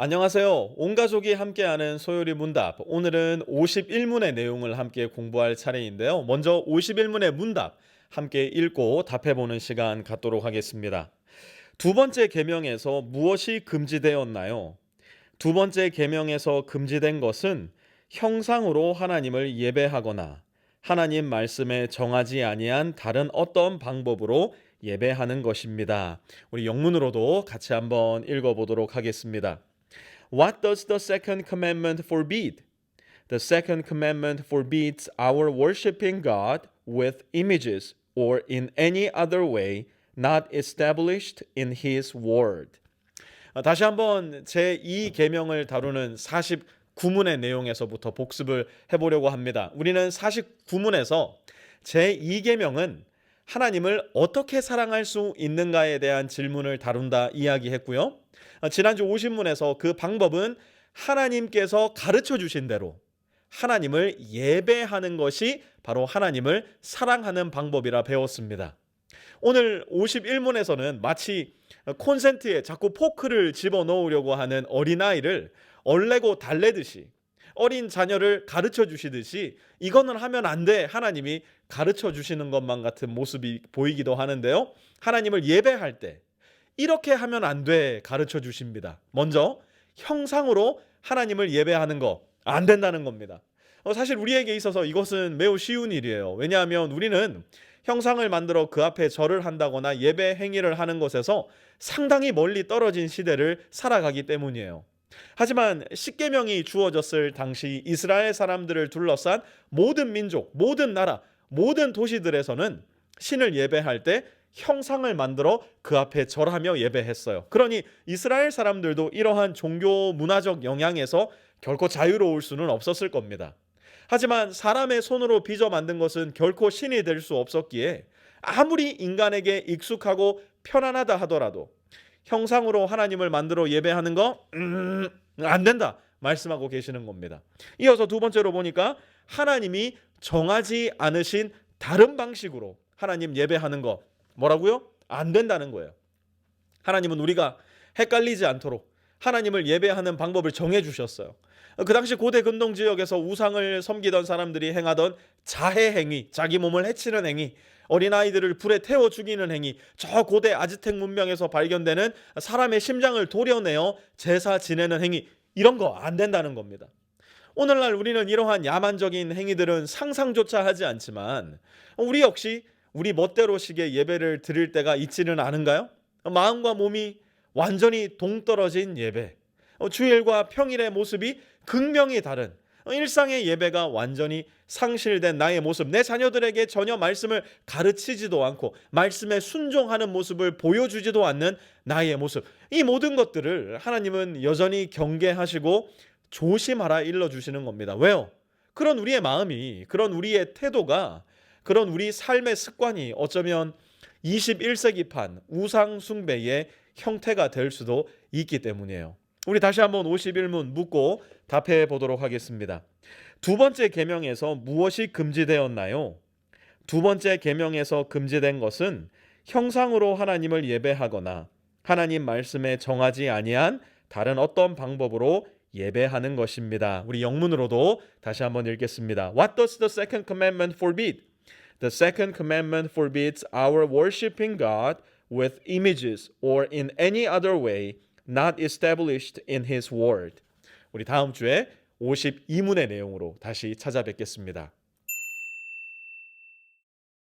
안녕하세요. 온 가족이 함께하는 소요리 문답. 오늘은 51문의 내용을 함께 공부할 차례인데요. 먼저 51문의 문답 함께 읽고 답해보는 시간 갖도록 하겠습니다. 두 번째 계명에서 무엇이 금지되었나요? 두 번째 계명에서 금지된 것은 형상으로 하나님을 예배하거나 하나님 말씀에 정하지 아니한 다른 어떤 방법으로 예배하는 것입니다. 우리 영문으로도 같이 한번 읽어보도록 하겠습니다. What does the second commandment forbid? The second commandment forbids our worshiping God with images or in any other way not established in His Word. 아, 다시 한번 제 2 계명을 다루는 49문의 내용에서부터 복습을 해 보려고 합니다. 우리는 49문에서 제 2계명은 하나님을 어떻게 사랑할 수 있는가에 대한 질문을 다룬다 이야기했고요. 아, 지난주 50문에서 그 방법은 하나님께서 가르쳐 주신 대로 하나님을 예배하는 것이 바로 하나님을 사랑하는 방법이라 배웠습니다. 오늘 51문에서는 마치 콘센트에 자꾸 포크를 집어 넣으려고 하는 어린아이를 얼레고 달래듯이 어린 자녀를 가르쳐 주시듯이 이거는 하면 안 돼. 하나님이 가르쳐 주시는 것만 같은 모습이 보이기도 하는데요. 하나님을 예배할 때 이렇게 하면 안 돼. 가르쳐 주십니다. 먼저 형상으로 하나님을 예배하는 거 안 된다는 겁니다. 어, 사실 우리에게 있어서 이것은 매우 쉬운 일이에요. 왜냐하면 우리는 형상을 만들어 그 앞에 절을 한다거나 예배 행위를 하는 것에서 상당히 멀리 떨어진 시대를 살아가기 때문이에요. 하지만 십계명이 주어졌을 당시 이스라엘 사람들을 둘러싼 모든 민족, 모든 나라, 모든 도시들에서는 신을 예배할 때 형상을 만들어 그 앞에 절하며 예배했어요. 그러니 이스라엘 사람들도 이러한 종교 문화적 영향에서 결코 자유로울 수는 없었을 겁니다. 하지만 사람의 손으로 빚어 만든 것은 결코 신이 될 수 없었기에 아무리 인간에게 익숙하고 편안하다 하더라도 형상으로 하나님을 만들어 예배하는 거, 음, 안 된다. 말씀하고 계시는 겁니다. 이어서 두 번째로 보니까 하나님이 정하지 않으신 다른 방식으로 하나님 예배하는 거, 뭐라고요? 안 된다는 거예요. 하나님은 우리가 헷갈리지 않도록 하나님을 예배하는 방법을 정해 주셨어요. 그 당시 고대 근동 지역에서 우상을 섬기던 사람들이 행하던 자해 행위, 자기 몸을 해치는 행위, 어린아이들을 불에 태워 죽이는 행위, 저 고대 아즈텍 문명에서 발견되는 사람의 심장을 도려내어 제사 지내는 행위, 이런 거 안 된다는 겁니다. 오늘날 우리는 이러한 야만적인 행위들은 상상조차 하지 않지만 우리 역시 우리 멋대로식의 예배를 드릴 때가 있지는 않은가요? 마음과 몸이 완전히 동떨어진 예배. 주일과 평일의 모습이 극명히 다른 일상의 예배가 완전히 상실된 나의 모습, 내 자녀들에게 전혀 말씀을 가르치지도 않고 말씀에 순종하는 모습을 보여주지도 않는 나의 모습. 이 모든 것들을 하나님은 여전히 경계하시고 조심하라 일러 주시는 겁니다. 왜요? 그런 우리의 마음이, 그런 우리의 태도가, 그런 우리 삶의 습관이 어쩌면 21세기판 우상숭배의 형태가 될 수도 있기 때문이에요. 우리 다시 한번 51문 묻고 답해 보도록 하겠습니다. 두 번째 계명에서 무엇이 금지되었나요? 두 번째 계명에서 금지된 것은 형상으로 하나님을 예배하거나 하나님 말씀에 정하지 아니한 다른 어떤 방법으로 예배하는 것입니다. 우리 영문으로도 다시 한번 읽겠습니다. What does the second commandment forbid? The second commandment forbids our worshiping God with images or in any other way not established in his word. 우리 다음 주에 52문의 내용으로 다시 찾아뵙겠습니다.